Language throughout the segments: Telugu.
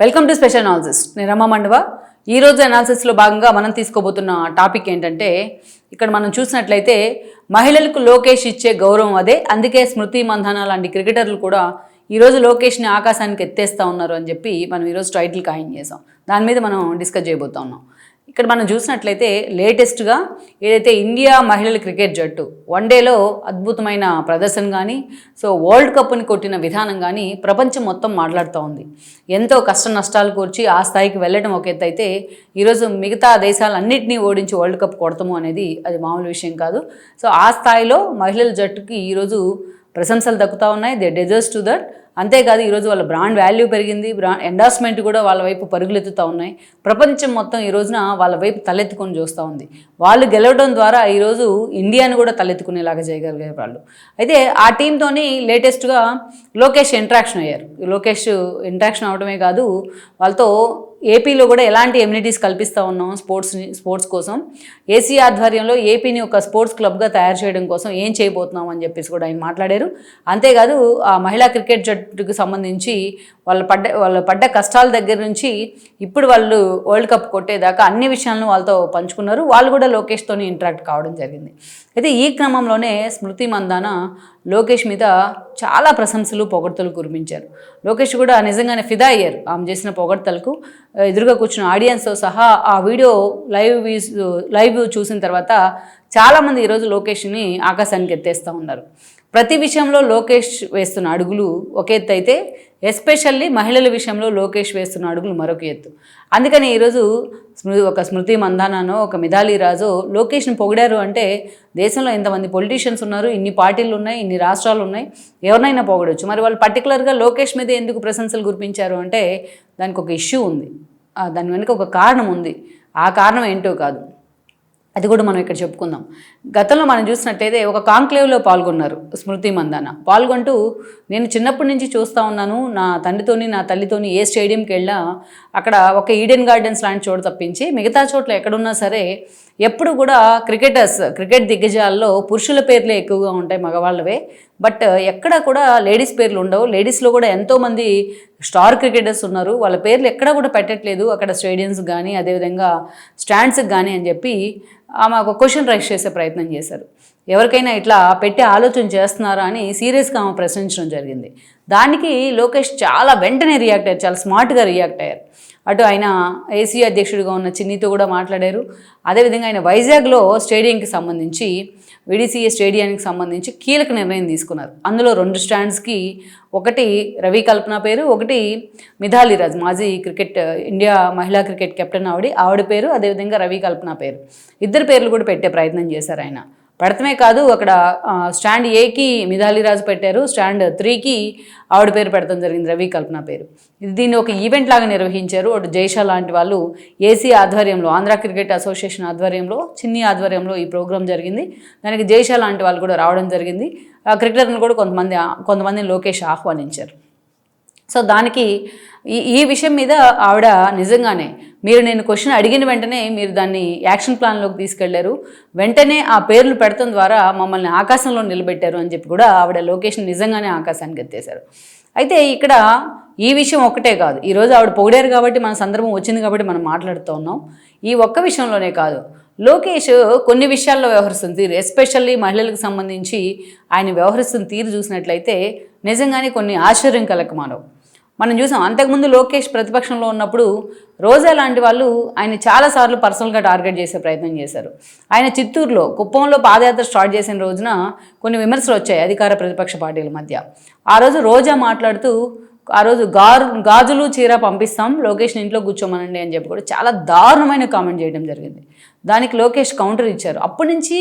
వెల్కమ్ టు స్పెషల్ అనాలిసిస్ నేను రమ్మ మండవ. ఈరోజు అనాలిసిస్లో భాగంగా మనం తీసుకోబోతున్న టాపిక్ ఏంటంటే ఇక్కడ మనం చూసినట్లయితే మహిళలకు లోకేష్ ఇచ్చే గౌరవం అదే అందుకే స్మృతి మంధాన లాంటి క్రికెటర్లు కూడా ఈరోజు లోకేష్ని ఆకాశానికి ఎత్తేస్తా ఉన్నారు అని చెప్పి మనం ఈరోజు టైటిల్ ఖాయం చేసాం దాని మీద మనం డిస్కస్ చేయబోతా ఉన్నాం. ఇక్కడ మనం చూసినట్లయితే లేటెస్ట్గా ఏదైతే ఇండియా మహిళల క్రికెట్ జట్టు వన్డేలో అద్భుతమైన ప్రదర్శన కానీ సో వరల్డ్ కప్ని కొట్టిన విధానం కానీ ప్రపంచం మొత్తం మాట్లాడుతూ ఉంది. ఎంతో కష్ట నష్టాలు కూర్చి ఆ స్థాయికి వెళ్ళడం ఒక ఎత్తు అయితే ఈరోజు మిగతా దేశాలన్నింటినీ ఓడించి వరల్డ్ కప్ కొడతాము అనేది అది మామూలు విషయం కాదు. సో ఆ స్థాయిలో మహిళల జట్టుకి ఈరోజు ప్రశంసలు దక్కుతూ ఉన్నాయి. దే డెజర్స్ టు దట్ అంతేకాదు ఈరోజు వాళ్ళ బ్రాండ్ వాల్యూ పెరిగింది బ్రాండ్ ఎండార్స్మెంట్ కూడా వాళ్ళ వైపు పరుగులెత్తుతూ ఉన్నాయి. ప్రపంచం మొత్తం ఈ రోజున వాళ్ళ వైపు తలెత్తుకొని చూస్తూ ఉంది. వాళ్ళు గెలవడం ద్వారా ఈరోజు ఇండియాను కూడా తలెత్తుకునేలాగా చేయగలిగే వాళ్ళు అయితే ఆ టీంతోని లేటెస్ట్గా లోకేష్ ఇంట్రాక్షన్ అయ్యారు. లోకేష్ ఇంట్రాక్షన్ అవడమే కాదు వాళ్ళతో ఏపీలో కూడా ఎలాంటి ఎమ్యూనిటీస్ కల్పిస్తూ ఉన్నాం స్పోర్ట్స్ని స్పోర్ట్స్ కోసం? ఏసీ ఆధ్వర్యంలో ఏపీని ఒక స్పోర్ట్స్ క్లబ్గా తయారు చేయడం కోసం ఏం చేయబోతున్నాం అని చెప్పేసి కూడా ఆయన మాట్లాడారు. అంతేకాదు ఆ మహిళా క్రికెట్ జట్టుకు సంబంధించి వాళ్ళు పడ్డ వాళ్ళు పడ్డ కష్టాల దగ్గర నుంచి ఇప్పుడు వాళ్ళు వరల్డ్ కప్ కొట్టేదాకా అన్ని విషయాలను వాళ్ళతో పంచుకున్నారు. వాళ్ళు కూడా లోకేష్తో ఇంటరాక్ట్ కావడం జరిగింది. అయితే ఈ క్రమంలోనే స్మృతి మందాన లోకేష్ మీద చాలా ప్రశంసలు పొగడ్తలు కురిపించారు. లోకేష్ కూడా నిజంగానే ఫిదా అయ్యారు ఆమె చేసిన పొగడ్తలకు. ఎదురుగా కూర్చున్న ఆడియన్స్తో సహా ఆ వీడియో లైవ్ లైవ్ చూసిన తర్వాత చాలామంది ఈరోజు లోకేష్ని ఆకాశానికి ఎత్తేస్తూ ఉన్నారు. ప్రతి విషయంలో లోకేష్ వేస్తున్న అడుగులు ఒక ఎత్తు అయితే ఎస్పెషల్లీ మహిళల విషయంలో లోకేష్ వేస్తున్న అడుగులు మరొక ఎత్తు. అందుకని ఈరోజు స్మృతి ఒక స్మృతి మందానానో ఒక మిథాలీ రాజో లోకేష్ని పొగిడారు అంటే దేశంలో ఎంతమంది పొలిటీషియన్స్ ఉన్నారు ఇన్ని పార్టీలు ఉన్నాయి ఇన్ని రాష్ట్రాలు ఉన్నాయి ఎవరినైనా పొగడొచ్చు. మరి వాళ్ళు పర్టికులర్గా లోకేష్ మీద ఎందుకు ప్రశంసలు గురిపించారు అంటే దానికి ఒక ఇష్యూ ఉంది. దాని వెనుక ఒక కారణం ఉంది. ఆ కారణం ఏంటో కాదు. అది కూడా మనం ఇక్కడ చెప్పుకుందాం. గతంలో మనం చూసినట్టయితే ఒక కాంక్లేవ్లో పాల్గొన్నారు స్మృతి మందాన. పాల్గొంటూ నేను చిన్నప్పటి నుంచి చూస్తూ ఉన్నాను నా తండ్రితోని నా తల్లితోని ఏ స్టేడియంకి వెళ్ళా అక్కడ ఒక ఈడెన్ గార్డెన్స్ లాంటి చోటు తప్పించి మిగతా చోట్ల ఎక్కడున్నా సరే ఎప్పుడు కూడా క్రికెటర్స్ క్రికెట్ దిగ్గజాల్లో పురుషుల పేర్లే ఎక్కువగా ఉంటాయి మగవాళ్ళవే. బట్ ఎక్కడ కూడా లేడీస్ పేర్లు ఉండవు. లేడీస్లో కూడా ఎంతోమంది స్టార్ క్రికెటర్స్ ఉన్నారు. వాళ్ళ పేర్లు ఎక్కడ కూడా పెట్టట్లేదు. అక్కడ స్టేడియంస్ కానీ అదేవిధంగా స్టాండ్స్కి కానీ అని చెప్పి ఆమె ఒక క్వశ్చన్ రైస్ చేసే ప్రయత్నం చేశారు. ఎవరికైనా ఇట్లా పెట్టి ఆలోచన చేస్తున్నారా అని సీరియస్గా ఆమె ప్రశ్నించడం జరిగింది. దానికి లోకేష్ చాలా వెంటనే రియాక్ట్ అయ్యారు. చాలా స్మార్ట్గా రియాక్ట్ అయ్యారు. అటు ఆయన ఏసీ అధ్యక్షుడిగా ఉన్న చిన్నితో కూడా మాట్లాడారు. అదేవిధంగా ఆయన వైజాగ్లో స్టేడియంకి సంబంధించి విడిసిఏ స్టేడియానికి సంబంధించి కీలక నిర్ణయం తీసుకున్నారు. అందులో రెండు స్టాండ్స్కి ఒకటి రవి కల్పన పేరు ఒకటి మిథాలీ రాజ్ మాజీ క్రికెట్ ఇండియా మహిళా క్రికెట్ కెప్టెన్ ఆవిడ ఆవిడ పేరు అదేవిధంగా రవి కల్పన పేరు. ఇద్దరు పేర్లు కూడా పెట్టే ప్రయత్నం చేశారు ఆయన. పెడతమే కాదు అక్కడ స్టాండ్ ఏకి మిథాలీ రాజు పెట్టారు స్టాండ్ త్రీకి ఆవిడ పేరు పెడతాం జరిగింది రవి కల్పన పేరు. ఇది దీన్ని ఒక ఈవెంట్ లాగా నిర్వహించారు. అటు జైషా లాంటి వాళ్ళు ఏసీ ఆధ్వర్యంలో ఆంధ్ర క్రికెట్ అసోసియేషన్ ఆధ్వర్యంలో చిన్ని ఆధ్వర్యంలో ఈ ప్రోగ్రాం జరిగింది. దానికి జైషా లాంటి వాళ్ళు కూడా రావడం జరిగింది. ఆ క్రికెటర్ని కూడా కొంతమంది కొంతమందిని లోకేష్ ఆహ్వానించారు. సో దానికి ఈ ఈ విషయం మీద ఆవిడ నిజంగానే మీరు నేను క్వశ్చన్ అడిగిన వెంటనే మీరు దాన్ని యాక్షన్ ప్లాన్లోకి తీసుకెళ్ళారు. వెంటనే ఆ పేర్లు పెడతం ద్వారా మమ్మల్ని ఆకాశంలో నిలబెట్టారు అని చెప్పి కూడా ఆవిడ లొకేషన్ నిజంగానే ఆకాశానికి ఎత్తేశారు. అయితే ఇక్కడ ఈ విషయం ఒక్కటే కాదు. ఈరోజు ఆవిడ పొగిడారు కాబట్టి మన సందర్భం వచ్చింది కాబట్టి మనం మాట్లాడుతూ ఉన్నాం. ఈ ఒక్క విషయంలోనే కాదు. లోకేష్ కొన్ని విషయాల్లో వ్యవహరిస్తున్న తీరు ఎస్పెషల్లీ మహిళలకు సంబంధించి ఆయన వ్యవహరిస్తున్న తీరు చూసినట్లయితే నిజంగానే కొన్ని ఆశ్చర్యం కలకమానవు మనం చూసాం అంతకుముందు లోకేష్ ప్రతిపక్షంలో ఉన్నప్పుడు రోజా లాంటి వాళ్ళు ఆయన చాలాసార్లు పర్సనల్గా టార్గెట్ చేసే ప్రయత్నం చేశారు. ఆయన చిత్తూరులో కుప్పంలో పాదయాత్ర స్టార్ట్ చేసిన రోజున కొన్ని విమర్శలు వచ్చాయి అధికార ప్రతిపక్ష పార్టీల మధ్య. ఆ రోజు రోజా మాట్లాడుతూ ఆ రోజు గారు గాజులు చీర పంపిస్తాం లోకేష్ని ఇంట్లో కూర్చోమనండి అని చెప్పి కూడా చాలా దారుణమైన కామెంట్ చేయడం జరిగింది. దానికి లోకేష్ కౌంటర్ ఇచ్చారు. అప్పటి నుంచి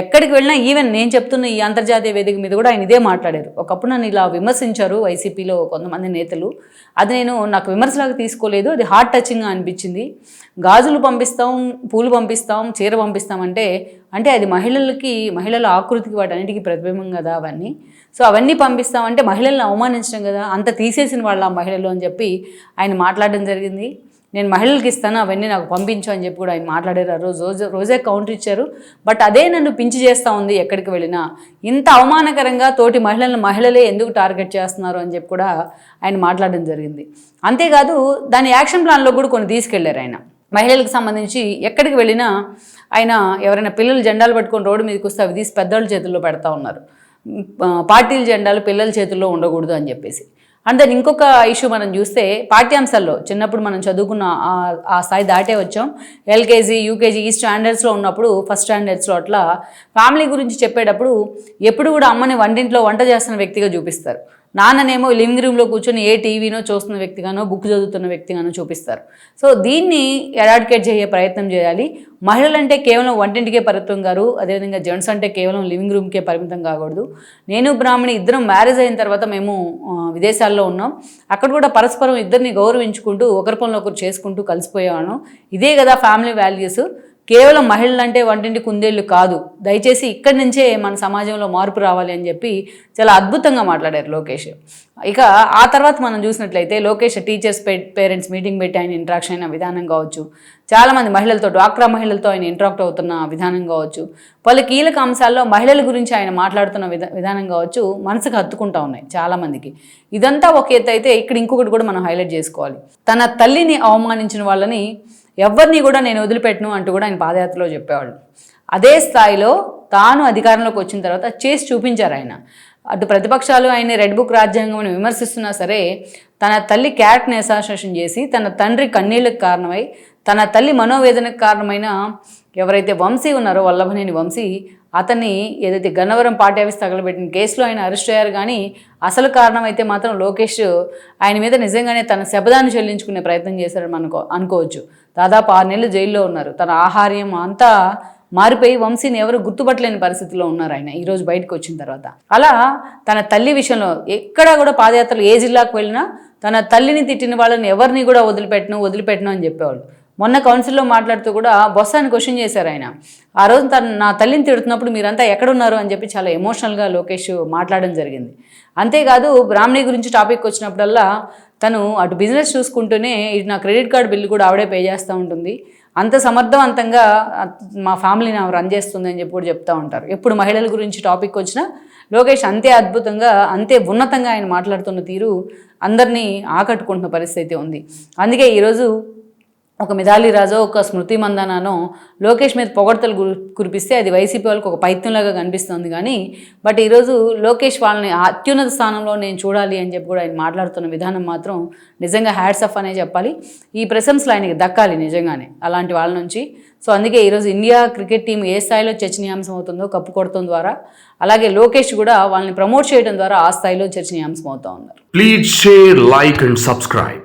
ఎక్కడికి వెళ్ళినా ఈవెన్ నేను చెప్తున్న ఈ అంతర్జాతీయ వేదిక మీద కూడా ఆయన ఇదే మాట్లాడారు. ఒకప్పుడు నన్ను ఇలా విమర్శించారు వైసీపీలో కొంతమంది నేతలు. అది నేను నాకు విమర్శలాగా తీసుకోలేదు. అది హార్ట్ టచింగ్గా అనిపించింది. గాజులు పంపిస్తాం పూలు పంపిస్తాం చీర పంపిస్తాం అంటే అంటే అది మహిళలకి మహిళల ఆకృతికి వాటన్నిటికీ ప్రతిబింబం కదా అవన్నీ. సో అవన్నీ పంపిస్తామంటే మహిళల్ని అవమానించడం కదా అంత తీసేసిన వాళ్ళ ఆ మహిళలు అని చెప్పి ఆయన మాట్లాడడం జరిగింది. నేను మహిళలకు ఇస్తాను అవన్నీ నాకు పంపించు అని చెప్పి కూడా ఆయన మాట్లాడారు. ఆ రోజు రోజు రోజే కౌంటర్ ఇచ్చారు. బట్ అదే నన్ను పించి చేస్తూ ఉంది ఎక్కడికి వెళ్ళినా. ఇంత అవమానకరంగా తోటి మహిళలను మహిళలే ఎందుకు టార్గెట్ చేస్తున్నారు అని చెప్పి కూడా ఆయన మాట్లాడడం జరిగింది. అంతేకాదు దాని యాక్షన్ ప్లాన్లో కూడా కొన్ని తీసుకెళ్ళారు ఆయన. మహిళలకు సంబంధించి ఎక్కడికి వెళ్ళినా ఆయన ఎవరైనా పిల్లలు జెండాలు పట్టుకొని రోడ్డు మీదకి వస్తే అవి తీసి పెద్దవాళ్ళ చేతుల్లో పెడతా ఉన్నారు. పార్టీల జెండాలు పిల్లల చేతుల్లో ఉండకూడదు అని చెప్పేసి. అండ్ దెన్ ఇంకొక ఇష్యూ మనం చూస్తే పాఠ్యాంశాల్లో చిన్నప్పుడు మనం చదువుకున్న ఆ- ఆ స్థాయి దాటే వచ్చాం. ఎల్కేజీ యూకేజీ ఈ స్టాండర్డ్స్లో ఉన్నప్పుడు ఫస్ట్ స్టాండర్డ్స్లో అట్లా ఫ్యామిలీ గురించి చెప్పేటప్పుడు ఎప్పుడు కూడా అమ్మని వంటింట్లో వంట చేస్తున్న వ్యక్తిగా చూపిస్తారు. నాన్ననేమో లివింగ్ రూమ్లో కూర్చొని ఏ టీవీనో చూస్తున్న వ్యక్తిగానో బుక్ చదువుతున్న వ్యక్తిగానో చూపిస్తారు. సో దీన్ని ఎరాడికేట్ చేసే ప్రయత్నం చేయాలి. మహిళలంటే కేవలం వంటింటికే పరిమితం గారు అదేవిధంగా జెంట్స్ అంటే కేవలం లివింగ్ రూమ్కే పరిమితం కాకూడదు. నేను బ్రాహ్మణి ఇద్దరం మ్యారేజ్ అయిన తర్వాత మేము విదేశాల్లో ఉన్నాం. అక్కడ కూడా పరస్పరం ఇద్దరిని గౌరవించుకుంటూ ఒకరి పనులు ఒకరు చేసుకుంటూ కలిసిపోయేవాళ్ళం. ఇదే కదా ఫ్యామిలీ వాల్యూస్. కేవలం మహిళలు అంటే వంటింటి కుందేళ్ళు కాదు. దయచేసి ఇక్కడి నుంచే మన సమాజంలో మార్పు రావాలి అని చెప్పి చాలా అద్భుతంగా మాట్లాడారు లోకేష్. ఇక ఆ తర్వాత మనం చూసినట్లయితే లోకేష్ టీచర్స్ పేరెంట్స్ మీటింగ్ పెట్టి ఆయన ఇంట్రాక్షన్ అయిన విధానం కావచ్చు. చాలామంది మహిళలతో డ్వాక్రా మహిళలతో ఆయన ఇంటరాక్ట్ అవుతున్న విధానం కావచ్చు. పలు కీలక అంశాల్లో మహిళల గురించి ఆయన మాట్లాడుతున్న విధా విధానం కావచ్చు మనసుకు హత్తుకుంటా ఉన్నాయి చాలామందికి ఇదంతా ఒక ఎత్తు అయితే ఇక్కడ ఇంకొకటి కూడా మనం హైలైట్ చేసుకోవాలి. తన తల్లిని అవమానించిన వాళ్ళని ఎవరిని కూడా నేను వదిలిపెట్టను అంటూ కూడా ఆయన పాదయాత్రలో చెప్పేవాళ్ళు. అదే స్థాయిలో తాను అధికారంలోకి వచ్చిన తర్వాత చేసి చూపించారు ఆయన. అటు ప్రతిపక్షాలు ఆయన రెడ్ బుక్ రాజ్యాంగం విమర్శిస్తున్నా సరే తన తల్లి క్యారెక్టర్ని అసాసినేషన్ చేసి తన తండ్రి కన్నీళ్ళకు కారణమై తన తల్లి మనోవేదనకు కారణమైన ఎవరైతే వంశీ ఉన్నారో వల్లభనేని వంశీ అతన్ని ఏదైతే గన్నవరం పార్టీ ఆఫీస్ తగలబెట్టిన కేసులో ఆయన అరెస్ట్ అయ్యారు కానీ అసలు కారణం అయితే మాత్రం లోకేష్ ఆయన మీద నిజంగానే తన శబదాన్ని చెల్లించుకునే ప్రయత్నం చేశారని మనకో అనుకోవచ్చు. దాదాపు ఆరు నెలలు జైల్లో ఉన్నారు. తన ఆహార్యం అంతా మారిపోయి వంశీని ఎవరు గుర్తుపట్టలేని పరిస్థితిలో ఉన్నారు ఆయన ఈరోజు బయటకు వచ్చిన తర్వాత. అలా తన తల్లి విషయంలో ఎక్కడా కూడా పాదయాత్రలు ఏ జిల్లాకు వెళ్ళినా తన తల్లిని తిట్టిన వాళ్ళని ఎవరిని కూడా వదిలిపెట్టను వదిలిపెట్టను అని చెప్పేవాళ్ళు. మొన్న కౌన్సిల్లో మాట్లాడుతూ కూడా బొస్సాని క్వశ్చన్ చేశారు ఆయన. ఆ రోజు తను నా తల్లిని తిడుతున్నప్పుడు మీరంతా ఎక్కడున్నారు అని చెప్పి చాలా ఎమోషనల్గా లోకేష్ మాట్లాడడం జరిగింది. అంతేకాదు బ్రాహ్మణి గురించి టాపిక్ వచ్చినప్పుడల్లా తను అటు బిజినెస్ చూసుకుంటూనే ఇటు నా క్రెడిట్ కార్డు బిల్లు కూడా ఆవిడే పే చేస్తూ ఉంటుంది. అంత సమర్థవంతంగా మా ఫ్యామిలీని ఆమె రన్ చేస్తుందని చెప్పి కూడా చెప్తూ ఉంటారు. ఎప్పుడు మహిళల గురించి టాపిక్ వచ్చినా లోకేష్ అంతే అద్భుతంగా అంతే ఉన్నతంగా ఆయన మాట్లాడుతున్న తీరు అందరినీ ఆకట్టుకుంటున్న పరిస్థితి ఉంది. అందుకే ఈరోజు ఒక మిథాలి రాజో ఒక స్మృతి మందానానో లోకేష్ మీద పొగడ్తలు కురిపిస్తే అది వైసీపీ వాళ్ళకి ఒక పైత్యంలాగా కనిపిస్తుంది కానీ బట్ ఈరోజు లోకేష్ వాళ్ళని అత్యున్నత స్థానంలో నేను చూడాలి అని చెప్పి కూడా ఆయన మాట్లాడుతున్న విధానం మాత్రం నిజంగా హ్యాడ్స్ అఫ్ అనే చెప్పాలి. ఈ ప్రశంసలు ఆయనకి దక్కాలి నిజంగానే అలాంటి వాళ్ళ నుంచి. సో అందుకే ఈరోజు ఇండియా క్రికెట్ టీం ఏ స్థాయిలో చర్చనీయాంశం అవుతుందో కప్పు కొడటం ద్వారా అలాగే లోకేష్ కూడా వాళ్ళని ప్రమోట్ చేయడం ద్వారా ఆ స్థాయిలో చర్చనీయాంశం అవుతా ఉన్నారు. Please share like and subscribe